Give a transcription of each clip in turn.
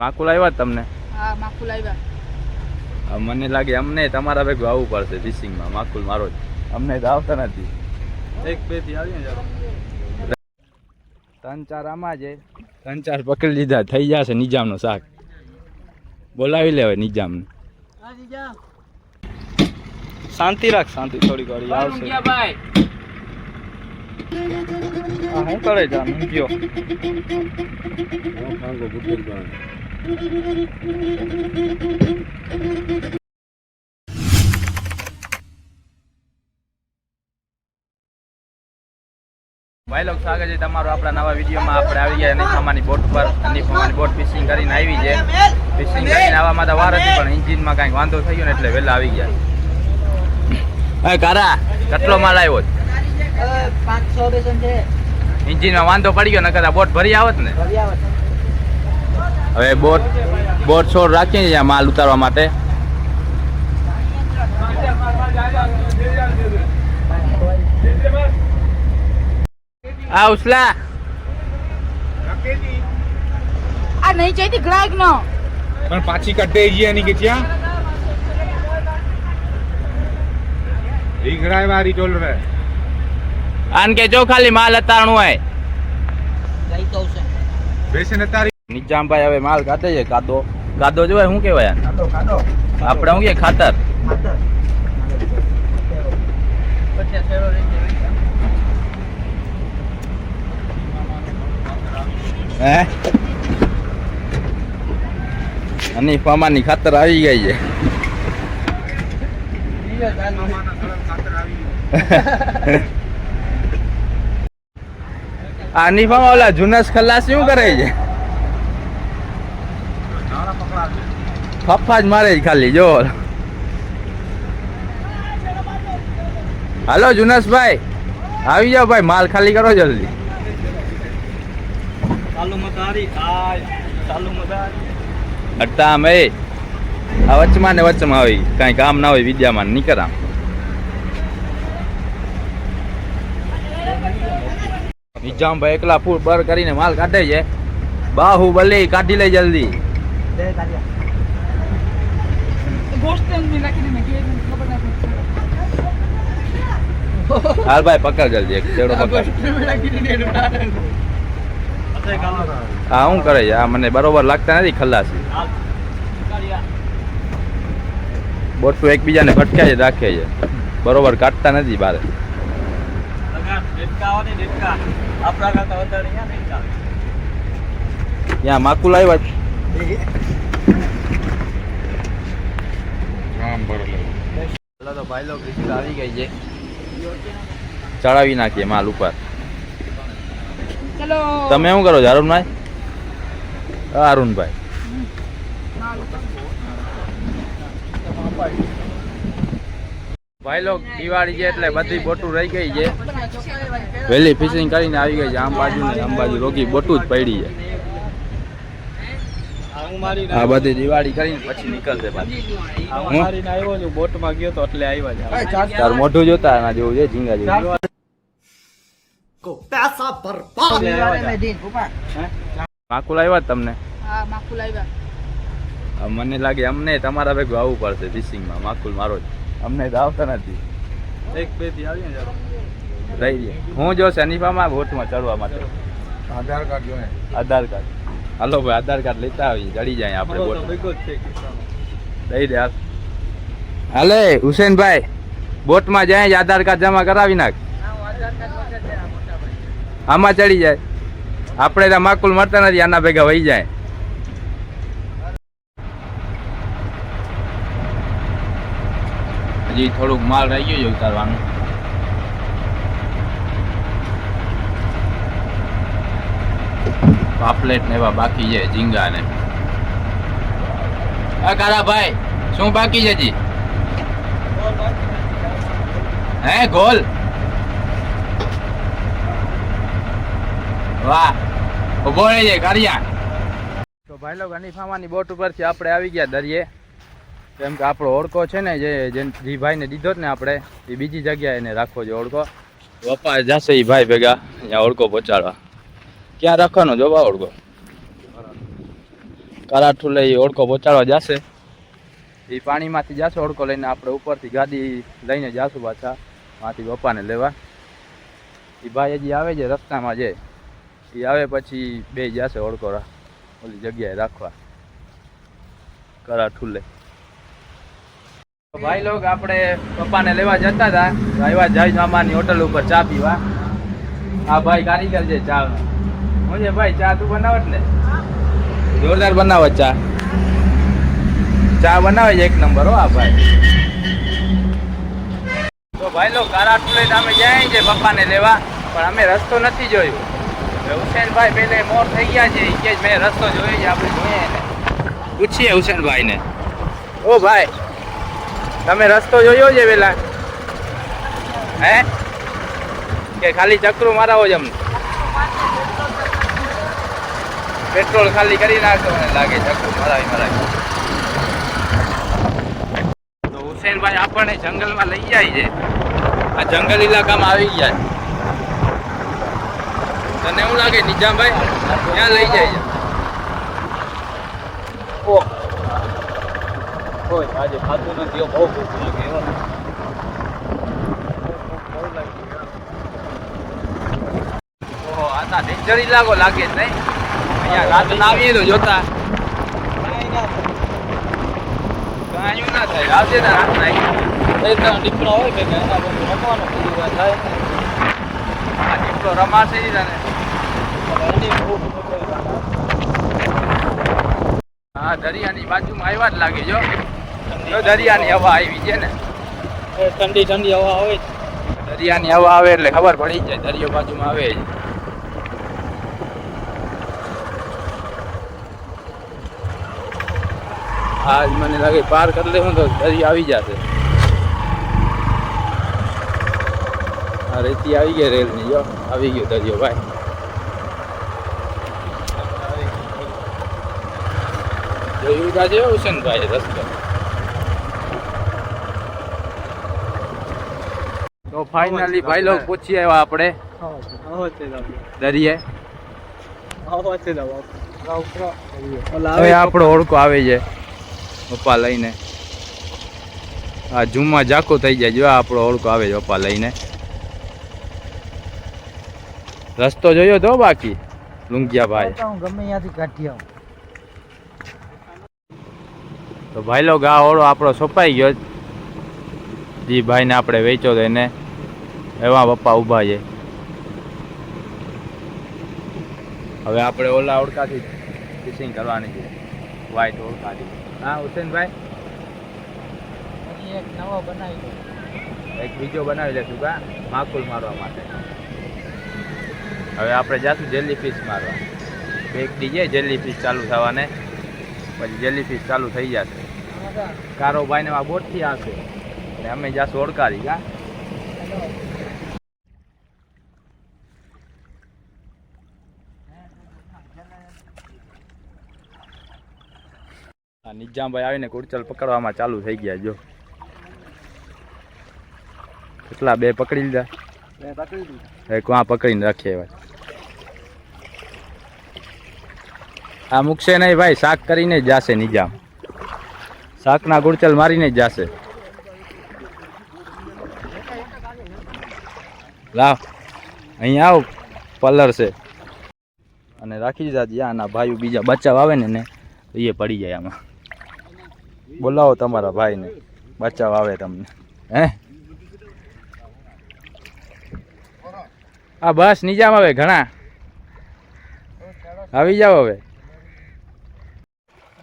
માકુલ આવ્યા તમને? હા માકુલ આવ્યા મને લાગે અમને તમારા ભેગું આવવું પડશે ફિશિંગમાં માકુલ મારો જ. અમને તો આવતા નથી. એક બેથી આવીએ ત્રણ ચાર આમાં છે ત્રણ ચાર પકડી લીધા થઈ જશે નિજામનો શાક. બોલાવી લેવાય નિજામને શાંતિ રાખ શાંતિ. થોડી ઘડી આવશે. ભાઈ. આ હું કરે જા મૂક્યો ભાઈ લોક સ્વાગત છે તમારું આપણા નવા વિડીયોમાં આપણે આવી ગયા નિફામાની બોટ પર નિફામાની બોટ ફિશિંગ કરીને આવી છે. ફિશિંગ કરીને આવવામાં તો વાર હતી પણ એન્જિનમાં કાંઈક વાંધો થઈ ગયો ને એટલે વહેલા આવી ગયા. કારા કેટલો માલ આવ્યો? પાંચસો બેસન છે એન્જિનમાં વાંધો પડી ગયો નકર કદાચ બોટ ભરી આવત ને? હવે બોટ બોટ છોડ રાખીએ છીએ માલ ઉતારવા માટે. આ ઉસલા. આ નહીં ચાહીતી ગ્રાહક નો પણ પાછી કટે ગયા એની કે ત્યાં? રીંગણાય વારી ટોલ રે. આન કે જો ખાલી માલ અતારણું હોય. બેસીને તારી નિજામભાઈ હવે માલ કાઢે છે કાદો કાદો જોવાય શું કહેવાય? આપડે આપણે શું કે ખાતર. અને ફામાની ખાતર આવી ગઈ છે. આ નિફામાં ઓલા જુનસ ખલ્લાસ શું કરે છે? ફફા જ મારે જ ખાલી જો. હાલો જુનસભાઈ આવી જાઓ ભાઈ માલ ખાલી કરો જલ્દી. આમ એ. આ વચમાં ને વચમાં આવી કાંઈ કામ ના હોય વિદ્યામાં નીકળામ. નિજામભાઈ એકલા ફૂલ બર કરીને માલ કાઢે છે. બાહુબલી કાઢી લે જલ્દી ગોસ્ટની નાખીને મેં કીધું ખબર ના પડી હાલ ભાઈ પકડ જલ્દી એક ચેડો પકડ. હા શું કરે છે? આ મને બરોબર લાગતા નથી ખલ્લાસી બોટું એકબીજાને ભટકાય જ રાખે છે. બરોબર કાઢતા નથી બારે. ત્યાં માકુલ ને ડેટકા આપણા કરતા વધારે અહીંયા ડેટકા ત્યાં માકુલ આવ્યા રામ ભરેલો તો ભાઈ લોક રિક્ષા આવી ગઈ છે. ચડાવી નાખીએ માલ ઉપર. તમે શું કરો છો અરુણભાઈ અરુણભાઈ ભાઈ લોક દિવાળી છે એટલે બધી બોટું રહી ગઈ છે. વહેલી ફિશિંગ કરીને આવી ગઈ છે આમ બાજુ ને આમ બાજુ રોકી બોટું જ પડી છે. આ બધી દિવાળી કરીને પછી નીકળશે મારીને આવ્યો છું બોટમાં ગયો તો એટલે આવ્યા તાર મોઢું જોતા એના જેવું છે ઝીંગા જેવું. એટલે આવ્યા છે. માકુલ આવ્યા તમને? હા માખુલ આવ્યા મને લાગે અમને તમારા ભેગું આવવું પડશે ફિશિંગમાં માકુલ મારો જ. અમને તો આવતા નથી. એક બેથી આવીએ રહી જાય હું જો શનિફામાં બોટમાં ચડવા માટે. આધાર કાર્ડ જો આધાર કાર્ડ. હાલો ભાઈ આધાર કાર્ડ લેતા આવી જડી જાય આપણે. દઈ દે હાલ. હુસેનભાઈ બોટમાં જાય જ આધાર કાર્ડ જમા કરાવી નાખ. આમાં ચડી જાય. આપણે ત્યાં માકુલ મળતા નથી આના ભેગા વહી જાય. હજી થોડુંક માલ રહી ગયો ઉતારવાનું. પાપલેટ ને એવા બાકી છે ઝીંગા ને. આ કારાભાઈ શું બાકી છે જી હે ગોલ? વાહ ઊભો રહેજે કારિયા તો ભાઈ લોકો અનીફામાની બોટ ઉપરથી આપણે આવી ગયા દરિયે. કેમ કે આપણો ઓળખો છે ને જે જે જે ભાઈને દીધો ને આપણે એ બીજી જગ્યાએ એને રાખવો છે ઓળખો. વપા જશે એ ભાઈ ભેગા અહીંયા ઓળખો પહોંચાડવા. ક્યાં રાખવાનો જોવા ઓળખો? કરાઠું લઈ ઓળખો, પહોંચાડવા જશે. એ પાણીમાંથી જશે ઓળખો લઈને આપણે ઉપરથી ગાડી લઈને જાશું પાછા. માંથી પપ્પાને લેવા. એ ભાઈ હજી આવે છે રસ્તામાં જે એ આવે પછી બે જશે ઓળખો ઓલી જગ્યાએ રાખવા. કરાઠું લઈ. ભાઈ લોક આપણે પપ્પાને લેવા જતા હતા આવ્યા જય મામાની હોટલ ઉપર ચા પીવા. આ ભાઈ કારીગર છે ચા છે ભાઈ ચા તું બનાવત ને? જોરદાર બનાવત ચા. ચા બનાવે છે એક નંબર હો આ ભાઈ. તો ભાઈ લો કારાટ લઈને અમે જાય છે પપ્પાને લેવા પણ અમે રસ્તો નથી જોયો. હુસેનભાઈ પેલે મોર થઈ ગયા છે કે મેં રસ્તો જોયો છે આપણે જોઈએ ને પૂછીએ હુસેનભાઈને. ઓ ભાઈ તમે રસ્તો જોયો છે પેલા? હે? કે ખાલી ચક્રુ મારાવો જ અમને? પેટ્રોલ ખાલી કરી નાખો. મને લાગે ચક્રું મરાવી મરાવી તો હુસેનભાઈ આપણને જંગલમાં લઈ જાય છે. આ જંગલ ઇલાકામાં આવી ગયા તને એવું લાગે નિજામભાઈ? ત્યાં લઈ જાય છે? ઓહ આજે ખાતું નથી બહુ ભૂખ લાગે તો ડેન્જર ઇલાકો લાગે છે નહીં. અહીંયા રાત ના આવીએ તો જોતા. કાંઈ ના થાય આવજે ના રાત ના એ તો દીકરો હોય કે એના બધું રમવાનું બધું થાય આ દીપડો રમાશે તને. નથી. હા દરિયાની બાજુમાં આવ્યા જ લાગે જો. જો દરિયાની હવા. આવી છે ને. એ ઠંડી ઠંડી હવા હોય. દરિયાની હવા આવે એટલે ખબર પડી જાય દરિયો બાજુમાં આવે. જ આજ મને લાગે પાર કરી લેવું તો દરિયા આવી જશે. આ રેતી આવી ગઈ રેલની જો આવી ગયો દરિયો ભાઈ. જોયું છે હુસેનભાઈ રસ્તો. તો ફાઇનલી ભાઈ લોકો પૂછી આવ્યા આપણે. દરિયે. આપણો ઓળખો આવે છે પપ્પા લઈને. આ ઝૂમમાં ઝાકો થઈ જાય જો આપણો ઓળખો આવે છે પપ્પા લઈને. રસ્તો જોયો તો બાકી લુંગિયા ભાઈ ગમે ત્યાંથી કાઢી આવું. તો ભાઈ લોગ આ ઓળો આપણો સોંપાઈ ગયો. જી ભાઈને આપણે વેચો તો એને. એવા પપ્પા ઊભા છે. હવે આપણે ઓલા ઓળખાથી ફિશિંગ કરવાની છે. વ્હાઈટ ઓળખાથી. હા હુસેનભાઈ. એક નવો બનાવી એક બીજો બનાવી લેશું કા? માકુલ મારવા માટે. હવે આપણે જાશું જેલી ફિશ મારવા. એક ડીજે જેલી ફિશ ચાલુ થવાને. પછી જેલી ફિશ ચાલુ થઈ જશે. કારો ભાઈને આ બોટથી આવશે. અને અમે જાશું ઓળકારી કા? આ નિજામભાઈ આવીને કુડચલ પકડવામાં ચાલુ થઈ ગયા જો. કેટલા બે પકડી લીધા. એક વાં પકડીને રાખીએ ભાઈ આ મૂકશે નહીં ભાઈ શાક કરીને જ જાશે નિજામ. શાકના ગુડચલ મારીને જ જાશે. લાવ અહીંયા આવ પલર છે. અને રાખી દીધા આના ભાઈઓ બીજા બચાવ આવે ને ને એ પડી જાય આમાં. બોલાવો તમારા ભાઈને. બચાવ આવે તમને. હે? હા બસ નિજામ હવે ઘણા. આવી જાઓ હવે.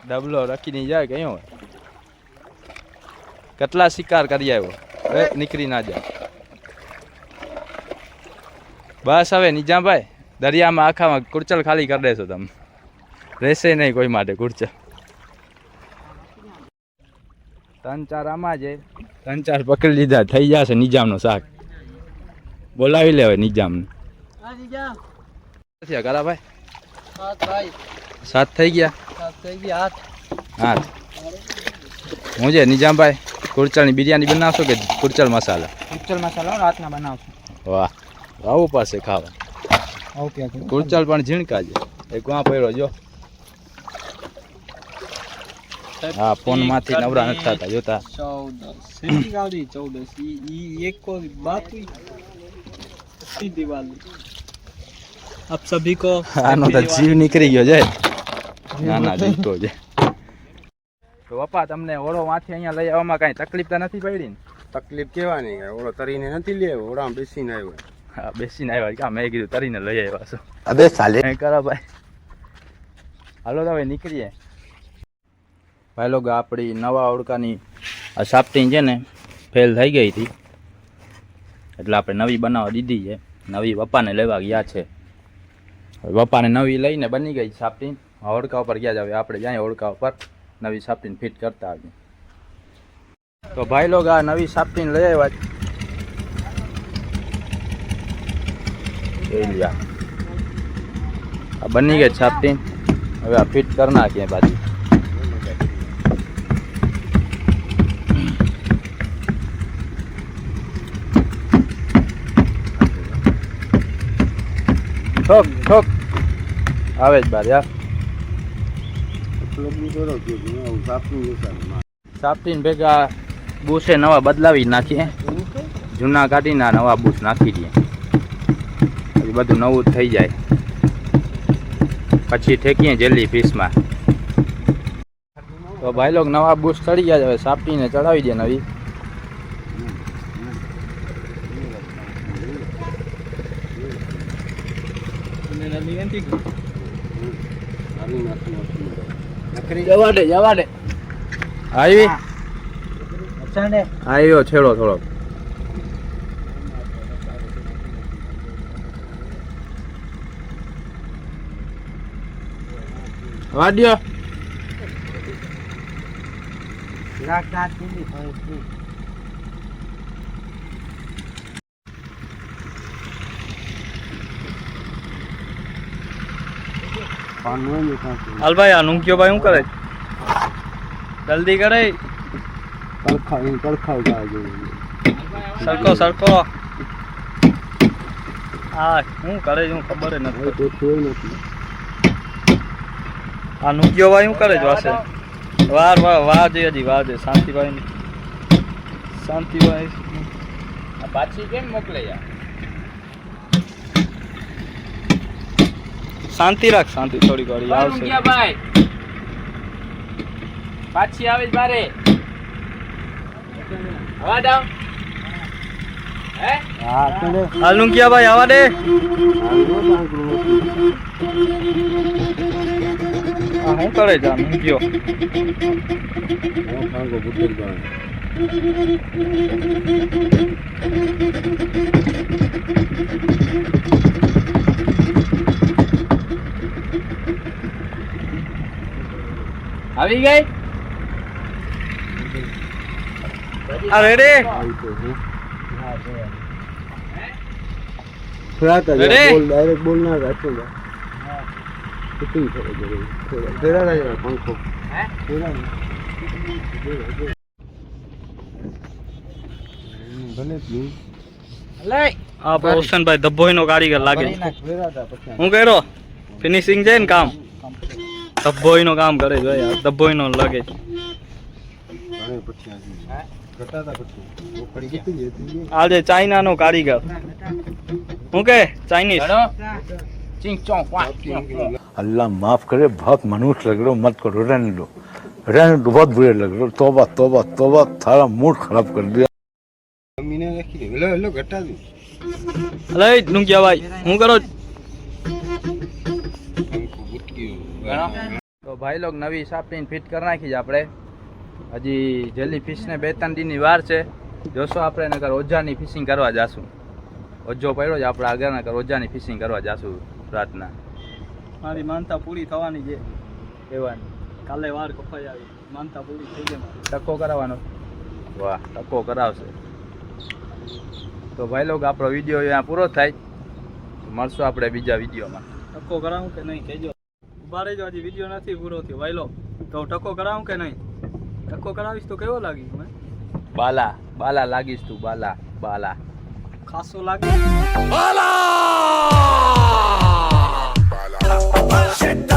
ડબલો રાખીને જાય કયો હોય? કેટલા શિકાર કરી આવ્યો? હવે નીકળી ના જાય. બસ હવે નિજામભાઈ દરિયામાં આખામાં કુરચલ ખાલી કરી દેશો તમે. રહેશે નહીં કોઈ માટે કુરચલ. ત્રણ ચાર આમાં છે ત્રણ ચાર પકડી લીધા થઈ જશે નિજામનો શાક. બોલાવી લેવાય નિજામને હાજી થયા કરા ભાઈ. સાત થઈ ગયા? હાથ થઈ ગયા હાથ. હા હું છે નિજામભાઈ કુરચલની બિરયાની બનાવશો કે કુરચલ મસાલા? કુરચલ મસાલા રાતના બનાવશો. વાહ આવું પાસે ખાવા. ઓકે કુરચલ પણ ઝીણકા છે. એક વાં પહેરો જો? હા ફોનમાંથી નવરા નથી થતા જોતા. ચૌદસ. ગાડી ચૌદસ. ઈ એક બાકી. આપ સભી કો આનો તો જીવ નીકળી ગયો છે. ના ના જીવતો છે. તો પપ્પા તમને ઓળો માંથી અહીંયા લઈ આવવામાં કઈ તકલીફ તો નથી પડી ને? તકલીફ કેવાની ઓળો તરીને નથી લે ઓળામાં બેસીને આવ્યો. હા બેસીને આવ્યા કા મેં કીધું તરીને લઈ આવ્યા છો? અબે સાલે. કરો ભાઈ. હાલો તો હવે નીકળીએ. ભાઈ લોકો આપણી નવા ઓળખાની આ સાપટીંગ છે ને ફેલ થઈ ગઈ હતી. એટલે આપણે નવી બનાવવા દીધી છે. નવી પપ્પાને લેવા ગયા છે. પપ્પાને નવી લઈને બની ગઈ સાપટીંગ ઓળખા ઉપર ગયા જાવે આપણે જાય ઓળખા ઉપર નવી સાપટીને ફિટ કરતા આવીએ. તો ભાઈ લોકો આ નવી સાપટીને લઈ આવ્યા આ બની ગઈ છાપટી હવે આ ફિટ કરી નાખીએ પાછી. ઠોક ઠોક. આવે જ બાર યાર સાપટીને ભેગા બુશે નવા બદલાવી નાખીએ. જૂના કાઢીને નવા બુશ નાખી દઈએ. પછી બધું નવું થઈ જાય. પછી ઠેકીએ જેલી ફીસમાં તો ભાઈ લોક નવા બુશ ચડી ગયા હવે સાપટીને ચડાવી દે નવી. જવા દે જવા દે આવી? આવ્યો છેડો થોડો વાડ્યો હાલ ભાઈ આ કયો ભાઈ શું કરે જલ્દી કરે. સરખો સરખો. હા શું કરે છે હું ખબર નથી આ નુંક્યો ભાઈ શું કરે છે વાસે? વાર વાર વાર જઈ હજી વાર જઈ શાંતિભાઈ શાંતિભાઈ. આ પાછી કેમ મોકલે શાંતિ રાખ શાંતિ. થોડી ઘડી આવશે. ભાઈ. પાછી આવે બારે. હવા દાવ હે? નુંકિયા ભાઈ આવા દે. શું કરે આવી ગઈ? રેડી બોલ ના રાખો પંખો. આ રોશનભાઈ ધબ્બોઈનો કારીગર લાગે. હું કર્યો? ફિનિશિંગ છે ને કામ? ધબ્બોઈનો કામ કરે છે યાર ધબ્બોઈનો લાગે છે ઘણે પછી આજે ઘટાતા પછી રોકડી કેટલી જતી આજે ચાઇનાનો કારીગર હું કે ચાઇનીઝ ચડો ચિંગ ચોંગ વાહ ચિંગ ચોંગ. अल्लाह माफ करे बहुत मनुष्य लग रहे हो मत करो रहने दो रहने दो बहुत बुरे लग रहे हो तोबा तोबा तोबा थारा मूड खराब कर दिया જમીને રાખી દે હેલો હેલો ઘટાડું અલે નુંકિયા ભાઈ હું કરો તો ભાઈ લોક નવી સાપટીને ફિટ કરી નાખી છે આપણે. હજી જેલી ફિશને બે ત્રણ દિનની વાર છે. જોશો આપણે નગર ઓજાની ફિશિંગ કરવા જાશું. ઓજો પડ્યો છે આપણે આગળ નગર ઓજાની ફિશિંગ કરવા જાશું રાતના. મારી માનતા પૂરી થવાની છે. કહેવાની કાલે વાર કપાઈ આવી. માનતા પૂરી થઈ ગઈ મારી. ટકો કરાવવાનો. વાહ ટકો કરાવશે. તો ભાઈ લોગ આપણો વીડિયો અહીંયા પૂરો થાય. મળશું આપણે બીજા વિડીયોમાં. ટકો કરાવું કે નહીં કહેજો. ઊભા જો હજી વીડિયો નથી પૂરો થયો. વાયલો તો ટકો કરાવું કે નહીં? ટકો કરાવીશ તો કેવો લાગી તમે બાલા બાલા લાગીશ તું બાલા બાલા. ખાસો લાગે? Shut